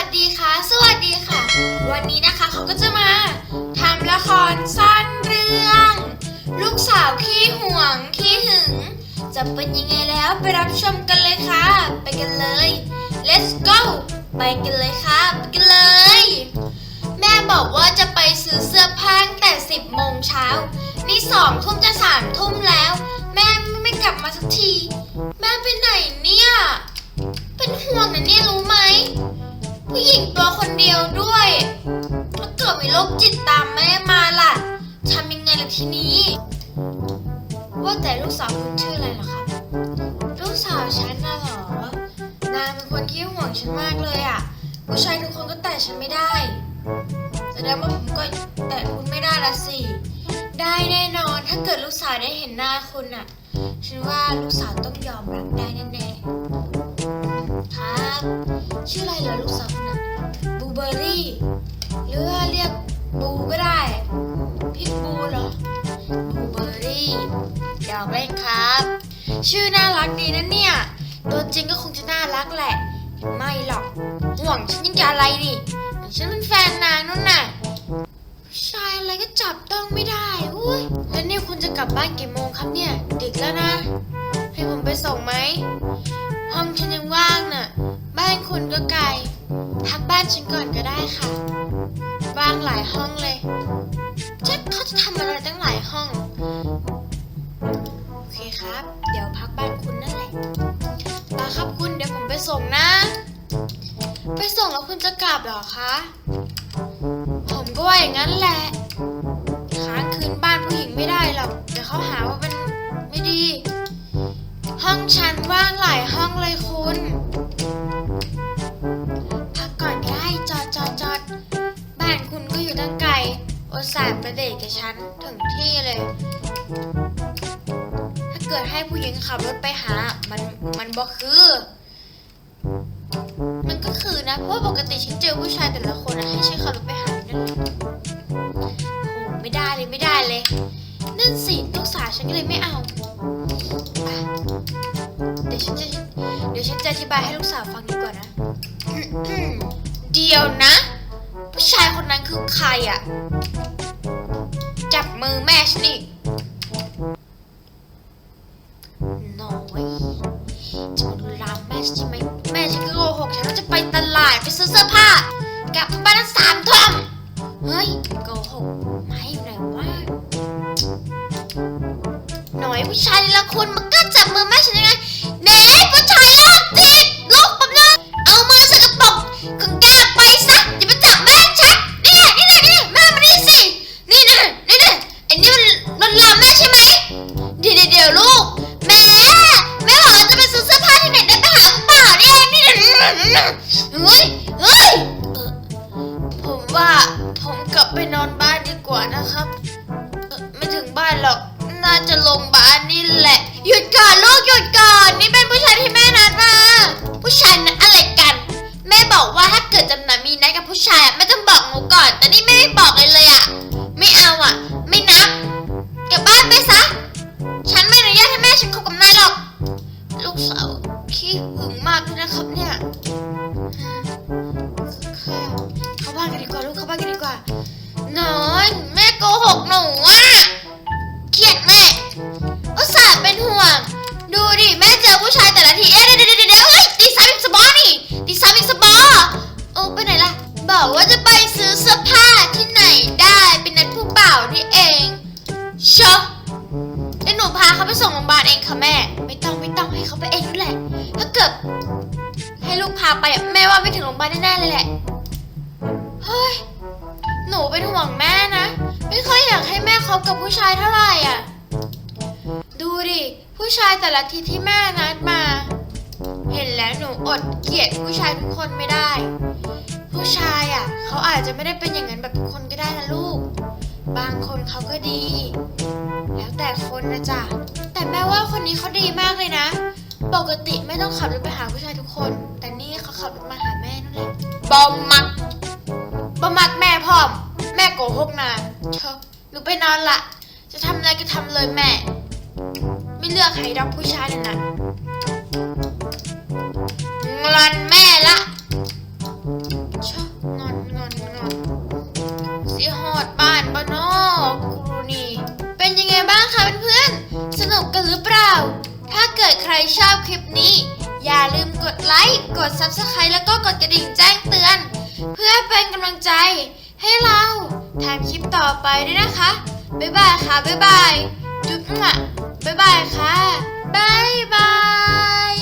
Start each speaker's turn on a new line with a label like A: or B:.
A: วัสดีค่ะ สวัสดีค่ะ วันนี้นะคะเขาก็จะมาทำละครสั้นเรื่อง ลูกสาวขี้ห่วงขี้หึง จะเป็นยังไงแล้วไปรับชมกันเลยค่ะ ไปกันเลย let's go ไปกันเลยค่ะไปกันเลย แม่บอกว่าจะไปซื้อเสื้อผ้าตั้งแต่ 10โมงเช้า นี่สองทุ่มจะสามทุ่มแล้ว แม่ไม่กลับมาสักที แม่ไปไหนเนี่ย เป็นห่วงนะเนี่ยรู้ไหม ผู้หญิงตัวคนเดียวด้วยถ้าเกิดมีโรคจิตตามแม่มาล่ะทำยังไงล่ะทีนี้ ว่าแต่ลูกสาวคุณชื่ออะไรเหรอครับ ลูกสาวฉันน่ะเหรอนางเป็นคนที่ห่วงฉันมากเลยอะ ผู้ชายทุกคนก็แตะฉันไม่ได้แสดงว่าผมก็แตะคุณไม่ได้ละสิ ได้แน่นอนถ้าเกิดลูกสาวได้เห็นหน้าคุณอะ ฉันว่าลูกสาวต้องยอมรับได้แน่ๆครับ ชื่ออะไรเหรอลูกสาวนนั้นบูเบอรี่ หรือว่าเรียกบูก็ได้พี่บูเหรอบูเบอรี่อยากเล่นครับ ชื่อน่ารักดีนะเนี่ย ตัวจริงก็คงจะน่ารักแหละ ไม่หรอก ห่วงฉันยังจะอะไรดิฉันเป็นแฟนนางนู่นน่ะผู้ชายอะไรก็จับต้องไม่ได้อุ้ยแล้วนี่คุณจะกลับบ้านกี่โมงครับเนี่ย ดึกแล้วนะ ให้ผมไปส่งไหม ห้องฉันยังว่างน่ะ บ้านคุณก็ไกลพักบ้านฉันก่อนก็ได้ค่ะ ว่างหลายห้องเลยจะเขาจะทำอะไรตั้งหลายห้อง โอเคครับ เดี๋ยวพักบ้านคุณนั่นแหละมาครับคุณเดี๋ยวผมไปส่งนะ ไปส่งแล้วคุณจะกลับเหรอคะ ผมก็ว่าอย่างนั้นแหละ ค้างคืนบ้านผู้หญิงไม่ได้หรอก เดี๋ยวเขาหาว่ามันไม่ดี ห้องฉันว่างหลายห้องเลยคุณพักก่อนได้จอดจอดจอดบ้านคุณก็อยู่ตั้งไกลโอสาห์ประเดทกับฉันถึงที่เลย ถ้าเกิดให้ผู้หญิงขับรถไปหา มันมันบ่คือ มันก็คือนะ เพราะปกติฉันเจอผู้ชายแต่ละคนนะให้ฉันขับรถไปหานั่นแหละโอ้ไม่ได้เลยไม่ได้เลย นั่นสิลูกสาวฉันก็เลยไม่เอา ดี๋ยวฉันจะเดี๋ยวฉันจะอธิบายให้ลูกสาวฟังดีกว่านะ เดี๋ยวนะ ผู้ชายคนนั้นคือใครอะจับมือแม่ฉันอีกน้อยจะมาดูรามแม่ฉันใช่ไหมแม่ฉันก็โกหกฉันว่าจะไปตลาดไปซื้อเสื้อผ้ากลับบ้านตั้งสามทุ่มเฮ้ยโกหกไม่อยู่ไหนวะหน่อยผู้ชายนี่ละคุณมันก็จับมือแม่ เฮ้ยเฮ้ยผมว่าผมกลับไปนอนบ้านดีกว่านะครับ ไม่ถึงบ้านหรอก น่าจะลงบ้านนี่แหละ หยุดก่อน นาที เอ๊ะเดี๋ยวเดี๋ยวเดี๋ยวเด็ดเฮ้ยตีสามอีกสบอนี่ตีสามอีกสบอโอ้ไปไหนล่ะ บอกว่าจะไปซื้อเสื้อผ้าที่ไหนได้เป็นนัดผู้บ่าวนี่เองเชอะเดี๋ยวหนูพาเขาไปส่งโรงพยาบาลเองค่ะแม่ ไม่ต้องไม่ต้องให้เขาไปเองนั่นแหละ ถ้าเกิดให้ลูกพาไปอะแม่ว่าไม่ถึงโรงพยาบาลแน่ๆเลยแหละ เฮ้ย หนูเป็นห่วงแม่นะ ไม่ค่อยอยากให้แม่คบกับผู้ชายเท่าไหร่อะ ดูดิ ผู้ชายแต่ละทีที่แม่นัดมา อดเกลียดผู้ชายทุกคนไม่ได้ ผู้ชายอะเขาอาจจะไม่ได้เป็นอย่างนั้นแบบทุกคนก็ได้นะลูก บางคนเขาก็ดี แล้วแต่คนนะจ๊ะแต่แม่ว่าคนนี้เขาดีมากเลยนะ ปกติไม่ต้องขับรถไปหาผู้ชายทุกคน แต่นี่เขาขับรถมาหาแม่นั่นแหละบอมมักบมักแม่พ่อม แม่โกหกนะเชอะหนูไปนอนละจะทำอะไรก็ทำเลยแม่ ไม่เลือกใครดอกผู้ชายนั่นนะ งอนแม่ละชองอนงอนงอนสิหอดบ้านบ้านอกรูนี่ เป็นยังไงบ้างคะเพื่อนๆ สนุกกันหรือเปล่า ถ้าเกิดใครชอบคลิปนี้ อย่าลืมกดไลค์ กด Subscribe แล้วก็กดกระดิ่งแจ้งเตือน เพื่อเป็นกำลังใจให้เราทำคลิปต่อไปด้วยนะคะ บ๊ายบายค่ะ บ๊ายบาย จุ๊บมะบ๊ายบายค่ะ บ๊ายบาย